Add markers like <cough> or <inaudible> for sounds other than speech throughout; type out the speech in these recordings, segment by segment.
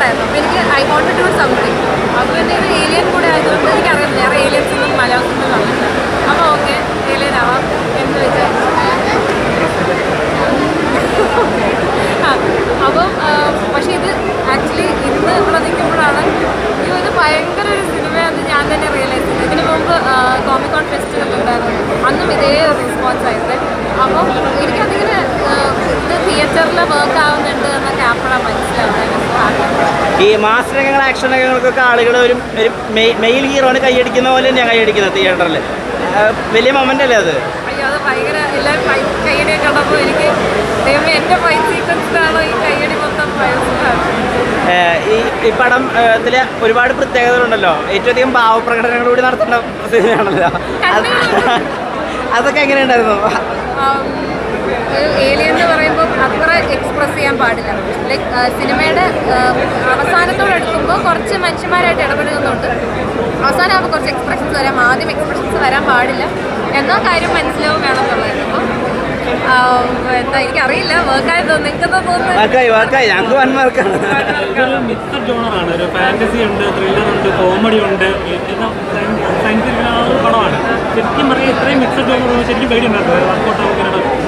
ഇഷ്ടപ്പെട്ടായിരുന്നു അപ്പോൾ എനിക്ക് I want to something അപ്പോൾ പിന്നെ ഒരു ഏലിയൻ കൂടെ ആയതുകൊണ്ട് എനിക്കറിയാം വേറെ ഏലിയൻസ് ഒന്നും മലയാളത്തിൽ വന്നില്ല അപ്പോൾ ഓക്കെ ഏലിയൻ ആവാം എന്ന് വിചാരിച്ചു. അപ്പം പക്ഷേ ഇത് ആക്ച്വലി ഇന്ന് ഇവിടെ നിൽക്കുമ്പോഴാണ് ഒരു ഇത് ഭയങ്കര ഒരു സിനിമയാണ് ഞാൻ തന്നെ റിയലൈസ് ചെയ്തത് ഇതിനു മുമ്പ് കോമിക്കോൺ ഫെസ്റ്റിവൽ ഉണ്ടായിരുന്നു. അന്നും ഇതേ റെസ്പോൺസ് ആയിരുന്നു. അപ്പം എനിക്കതിങ്ങനെ ഇത് തിയേറ്ററിൽ വർക്ക് ആവുന്നുണ്ട് എന്നൊക്കെ അപ്പോഴാണ് മനസ്സിലാവുന്നത് ഈ മാസ് രംഗങ്ങൾ ആക്ഷൻ രംഗങ്ങൾക്കൊക്കെ ആളുകൾ ഒരു ഒരു മെയിൽ ഹീറോന് കൈയടിക്കുന്ന പോലെ തന്നെയാണ് കൈയടിക്കുന്നത് തിയേറ്ററിൽ വലിയ മൊമെന്റ് അല്ലേ അത്? അയ്യോ അത് ഭയങ്കര എല്ലാവരും കൈ കൈയടിയൊക്കെ കണ്ടപ്പോൾ എനിക്ക് ദൈവമേ എന്റെ ഫൈറ്റ് സീക്വൻസിലാണോ ഈ കൈയടി മൊത്തം ഈ ഈ പടം ഇതിൽ ഒരുപാട് പ്രത്യേകതകളുണ്ടല്ലോ. ഏറ്റവും അധികം ഭാവപ്രകടനങ്ങൾ കൂടി നടത്തേണ്ട സിനിമയാണല്ലോ. അത് അതൊക്കെ എങ്ങനെയുണ്ടായിരുന്നു? ഏലിയൻ എന്ന് പറയുമ്പോൾ അത്ര എക്സ്പ്രസ് ചെയ്യാൻ പാടില്ല. ലൈക്ക് സിനിമയുടെ അവസാനത്തോട് അടുക്കുമ്പോൾ കുറച്ച് മനുഷ്യന്മാരായിട്ട് ഇടപെടുന്നുണ്ട് അവസാനം ആകുമ്പോൾ കുറച്ച് എക്സ്പ്രഷൻസ് വരാം. ആദ്യം എക്സ്പ്രഷൻസ് വരാൻ പാടില്ല. എന്നാ കാര്യം മനസ്സിലാവും വേണം എന്നുള്ളതായിരുന്നു അപ്പോൾ എന്താ എനിക്കറിയില്ല. വർക്കായി തോന്നുന്നു? ഒരു ഫാന്റസി ഉണ്ട് ത്രില്ലർ ഉണ്ട് കോമഡി ഉണ്ട്. സയൻസ് പടമാണ്. ശരിക്കും പറഞ്ഞാൽ ഇത്രയും മിക്സഡ് ജോണർ ശരിക്കും പേടിയുണ്ടായിരുന്നു വർക്കൗട്ട്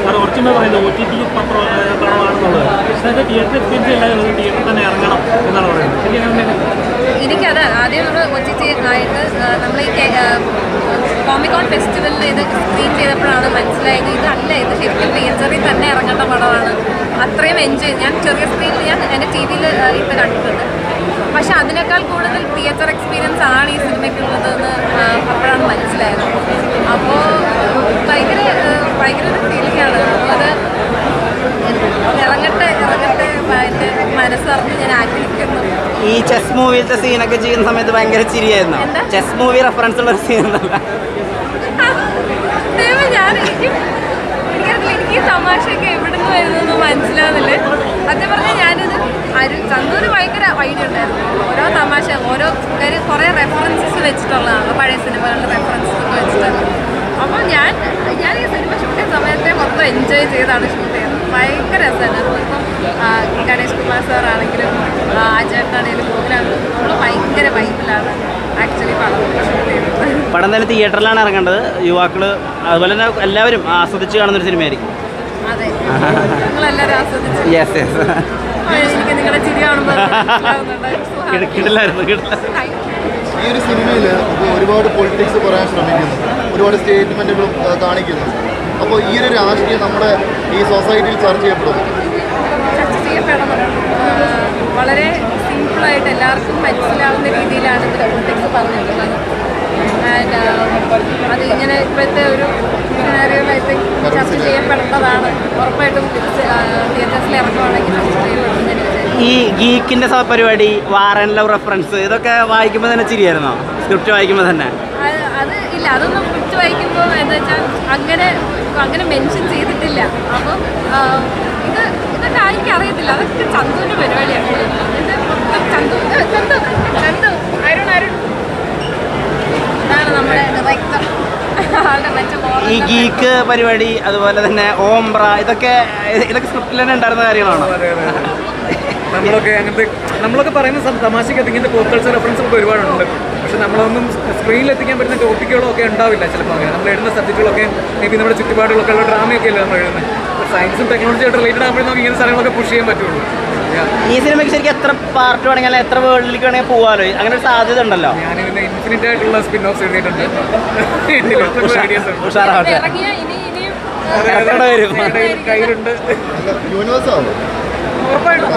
നമുക്കിനോട് ഒറിജിനൽ പറയുന്നത് ഒ ടി ടി പത്രമാണെന്നുള്ളത് പക്ഷേ അത് തിയേറ്റർ എക്സ്പീരിയൻസ് എല്ലാവരും തിയേറ്ററിൽ തന്നെ ഇറങ്ങണം എന്നാണ് പറയുന്നത്. എനിക്കത് ആദ്യം നമ്മൾ കൊച്ചി ആയിട്ട് നമ്മൾ ഈ കോമിക്കോൺ ഫെസ്റ്റിവലിൽ ഇത് സ്ക്രീൻ ചെയ്തപ്പോഴാണ് മനസ്സിലായത് ഇതല്ല ഇത് ശരിക്കും തിയേറ്ററിൽ തന്നെ ഇറങ്ങേണ്ട പടമാണ്. അത്രയും എൻജോയ് ഞാൻ ചെറിയ സ്ക്രീനിൽ ഞാൻ എന്റെ ടി വിയിൽ ഇട്ട് കണ്ടിട്ടുണ്ട്. പക്ഷെ അതിനേക്കാൾ കൂടുതൽ തിയേറ്റർ എക്സ്പീരിയൻസ് ആണ് ഈ സിനിമയ്ക്കുള്ളതെന്ന് അപ്പോഴാണ് മനസ്സിലായത്. അപ്പോൾ ഭയങ്കര ഭയങ്കര ഒരു ഫീലിംഗ് ആണ്. അത് ഇറങ്ങട്ടെ ഇറങ്ങട്ടെ എന്റെ മനസ്സറിഞ്ഞ് ഞാൻ ആഗ്രഹിക്കുന്നു. ഈ ചെസ് മൂവിയിലത്തെ സീനൊക്കെ ചെയ്യുന്ന സമയത്ത് ഭയങ്കര ചിരിയായിരുന്നു? ചെസ് മൂവി റെഫറൻസ് ഉള്ള ഒരു സീൻ ഞാൻ എനിക്ക് തമാശയൊക്കെ എവിടെ നിന്ന് വരുന്നതെന്ന് മനസ്സിലാവുന്നില്ല. സത്യം പറഞ്ഞാൽ ഞാനിത് അരു ചന്ദൂര് ഭയങ്കര ഐഡിയ ഉണ്ടായിരുന്നു. ഓരോ തമാശ ഓരോ കാര്യം കുറേ റെഫറൻസസ് വെച്ചിട്ടുള്ളതാണ് പഴയ സിനിമകളുടെ റെഫറൻസസ് ഒക്കെ വെച്ചിട്ട്. അപ്പോൾ ഞാൻ ഞാൻ ഈ സിനിമ ഷൂട്ട് ചെയ്യുന്ന സമയത്തെ മൊത്തം എൻജോയ് ചെയ്താണ് ഷൂട്ട് ചെയ്തത് ഭയങ്കര രസമായിരുന്നു. ഇപ്പം ഗണേഷ് കുമാർ സാർ ആണെങ്കിലും ഗോകുലാണെങ്കിലും നമ്മൾ ഭയങ്കര വൈബിലാണ് ആക്ച്വലി പടം ഷൂട്ട് പടം തന്നെ തിയേറ്ററിലാണ് ഇറങ്ങേണ്ടത്. യുവാക്കൾ അതുപോലെ തന്നെ എല്ലാവരും ആസ്വദിച്ച് കാണുന്ന ഒരു സിനിമയായിരിക്കും. അതെ. നിങ്ങളെല്ലാവരും ആസ്വദിച്ചു. യെസ് യെസ് എനിക്ക് നിങ്ങളുടെ ചിരി കാണുമ്പോൾ. <laughs> കിടില്ലായിരുന്നു. ഈ ഒരു സിനിമയിൽ ഒരുപാട് പൊളിറ്റിക്സ് പറയാൻ ശ്രമിക്കുന്നു. ഒരുപാട് സ്റ്റേറ്റ്മെന്റുകളും കാണിക്കുന്നു. അപ്പോൾ ഈ ഒരു രാഷ്ട്രീയം നമ്മുടെ ഈ സൊസൈറ്റിയിൽ ചർച്ച ചെയ്യപ്പെടും. ചർച്ച ചെയ്യപ്പെടണം വളരെ സിമ്പിളായിട്ട് എല്ലാവർക്കും മനസ്സിലാവുന്ന രീതിയിലാണ് ഇത് പൊളിറ്റിക്സ് പറഞ്ഞിട്ടുള്ളത്. അത് ഇങ്ങനെ ഇപ്പോഴത്തെ ഒരു സിനാരിയോയിൽ ഐ തിങ്ക് ചർച്ച ചെയ്യപ്പെടേണ്ടതാണ്. ഉറപ്പായിട്ടും തിയേറ്റേഴ്സിൽ ഇറങ്ങുവാണെങ്കിൽ ചർച്ച ഈ ഗീക്കിന്റെ സഹപരിപാടി പരിപാടി വാറൻ ലവ് റെഫറൻസ് ഇതൊക്കെ വായിക്കുമ്പോൾ തന്നെ ചിരിയായിരുന്നോ? സ്ക്രിപ്റ്റ് വായിക്കുമ്പോൾ തന്നെ. അത് ഇല്ല അതൊന്നും സ്ക്രിപ്റ്റ് വായിക്കുമ്പോൾ എന്താ വെച്ചാൽ അങ്ങനെ അങ്ങനെ മെൻഷൻ ചെയ്തിട്ടില്ല. അപ്പം ഇത് ഇതൊക്കെ ആർക്കും അറിയത്തില്ല. അതൊക്കെ ചന്തുവിന്റെ പരിപാടിയാണ്. ചന്തു ചന്തു ചന്തു. അരുൺ അരുൺ. ഇതാണ് നമ്മുടെ ഡയറക്ടർ ഈ ഗീക്ക് പരിപാടി അതുപോലെ തന്നെ ഓംബ്ര ഇതൊക്കെ ഇതൊക്കെ സ്ക്രിപ്റ്റിൽ തന്നെ ഉണ്ടായിരുന്ന കാര്യങ്ങളാണോ? നമ്മളൊക്കെ അങ്ങനത്തെ നമ്മളൊക്കെ പറയുന്ന തമാശയ്ക്കകത്ത് ഇങ്ങനത്തെ പോപ്പ് കൾച്ചർ റെഫറൻസ് ഒക്കെ ഒരുപാടുണ്ട്. പക്ഷെ നമ്മളൊന്നും സ്ക്രീനിൽ എത്തിക്കാൻ പറ്റുന്ന ടോപ്പിക്കുകളൊക്കെ ഉണ്ടാവില്ല ചിലപ്പോൾ അങ്ങനെ. നമ്മൾ എഴുതുന്ന സബ്ജക്റ്റുകളൊക്കെ മേ ബി നമ്മുടെ ചുറ്റുപാടുകളൊക്കെ ഉള്ള ഡ്രാമയൊക്കെ അല്ലേ നമ്മൾ എഴുതുന്നത് സയൻസും ടെക്നോളജിയായിട്ട് റിലേറ്റഡ് ആകുമ്പോഴേ നമുക്ക് ഇങ്ങനെ സ്ഥലങ്ങളൊക്കെ പുഷ് ചെയ്യാൻ പറ്റുള്ളൂ. ഈ സിനിമയ്ക്ക് ശരിക്കും എത്ര പാർട്ട് വേണമെങ്കിൽ എത്ര വേൾഡിലേക്ക് വേണമെങ്കിൽ പോകാമല്ലോ അങ്ങനെ ഒരു സാധ്യത ഉണ്ടല്ലോ. ഞാൻ ഇൻഫിനിറ്റ് ആയിട്ടുള്ള സ്പിൻ ഓഫ് എഴുതിയിട്ടുണ്ട് ഉഷാറാവട്ടെ. കയ്യിലുണ്ട്. യൂണിവേഴ്സ് ആവും ഉറപ്പായിട്ടും.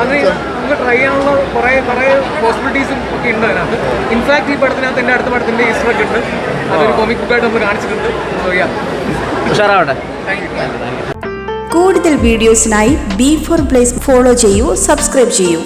നമുക്ക് ട്രൈ ചെയ്യാനുള്ള കുറേ കുറേ പോസിബിലിറ്റീസും ഒക്കെ ഉണ്ട് അതിനകത്ത്. ഇൻഫാക്ട് ഈ പടത്തിനകത്ത് എന്റെ അടുത്ത പടത്തിന്റെ ഈസ്റ്റർ ഒക്കെ ഉണ്ട്. അതൊരു കോമിക് ബുക്കായിട്ട് നമ്മൾ കാണിച്ചിട്ടുണ്ട്. സോ യാ ഉഷാറാവട്ടെ. കൂടുതൽ വീഡിയോസിനായി ബി ഫോർ പ്ലേസ് ഫോളോ ചെയ്യൂ സബ്സ്ക്രൈബ് ചെയ്യൂ.